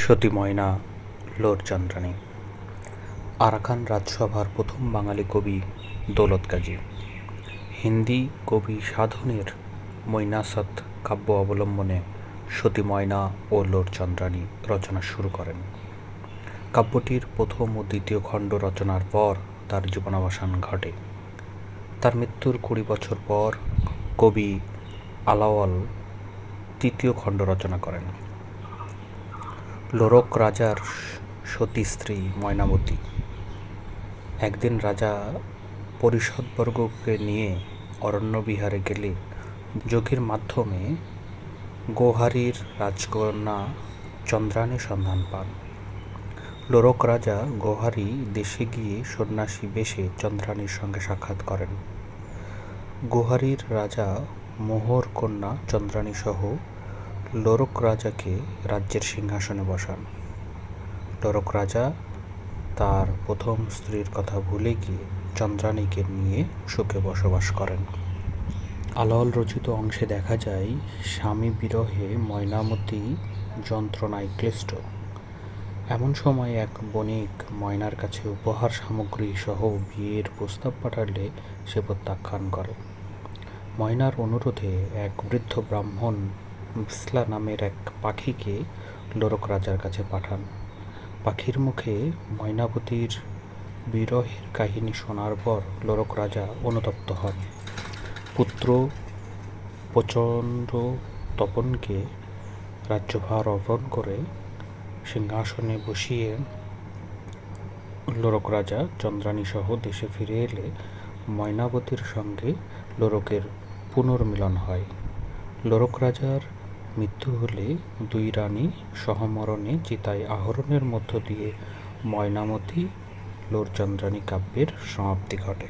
সতী ময়না Lorchandrani Arakan রাজসভার প্রথম বাঙালি কবি দৌলত গাজী হিন্দি কবি সাধনের মৈনাসত কাব্য অবলম্বনে সতী ময়না ও লোরচন্দ্রানী রচনা শুরু করেন। কাব্যটির প্রথম ও দ্বিতীয় খণ্ড রচনার পর তার জীবনাবসান ঘটে। তার মৃত্যুর কুড়ি বছর পর কবি আলাওয়াল তৃতীয় খণ্ড রচনা করেন। লোরক রাজার সতী স্ত্রী ময়নামতী। একদিন রাজা পরিষদবর্গকে নিয়ে অরণ্যবিহারে গেলে যোগীর মাধ্যমে গোহারির রাজকন্যা চন্দ্রাণীর সন্ধান পান। লোরক রাজা গোহারি দেশে গিয়ে সন্ন্যাসী বেশে চন্দ্রাণীর সঙ্গে সাক্ষাৎ করেন। গোহারির রাজা মোহর কন্যা চন্দ্রাণী সহ লোরক রাজাকে রাজ্যের সিংহাসনে বসান। লোরক রাজা তার প্রথম স্ত্রীর কথা ভুলে গিয়ে চন্দ্রাণীকে নিয়ে সুখে বসবাস করেন। আলাওল রচিত অংশে দেখা যায়, স্বামী বিরহে ময়নামতি যন্ত্রণায় ক্লিষ্ট। এমন সময় এক বণিক ময়নার কাছে উপহার সামগ্রী সহ বিয়ের প্রস্তাব পাঠালে সে প্রত্যাখ্যান করে। ময়নার অনুরোধে এক বৃদ্ধ ব্রাহ্মণ বিসলা নামের এক পাখিকে লোরক রাজার কাছে পাঠান। পাখির মুখে ময়নাবতীর বিরহের কাহিনী শোনার পর লোরক রাজা অনুতপ্ত হন। পুত্র প্রচণ্ড তপনকে রাজ্যভার অর্পণ করে সিংহাসনে বসিয়ে লোরক রাজা চন্দ্রাণী সহ দেশে ফিরে এলে ময়নাবতীর সঙ্গে লোরকের পুনর্মিলন হয়। লোরক রাজার মৃত্যু হলে দুই রানী সহমরণে চিতায় আহরণের মধ্য দিয়ে ময়নামতি লোরচন্দ্রানী কাব্যের সমাপ্তি ঘটে।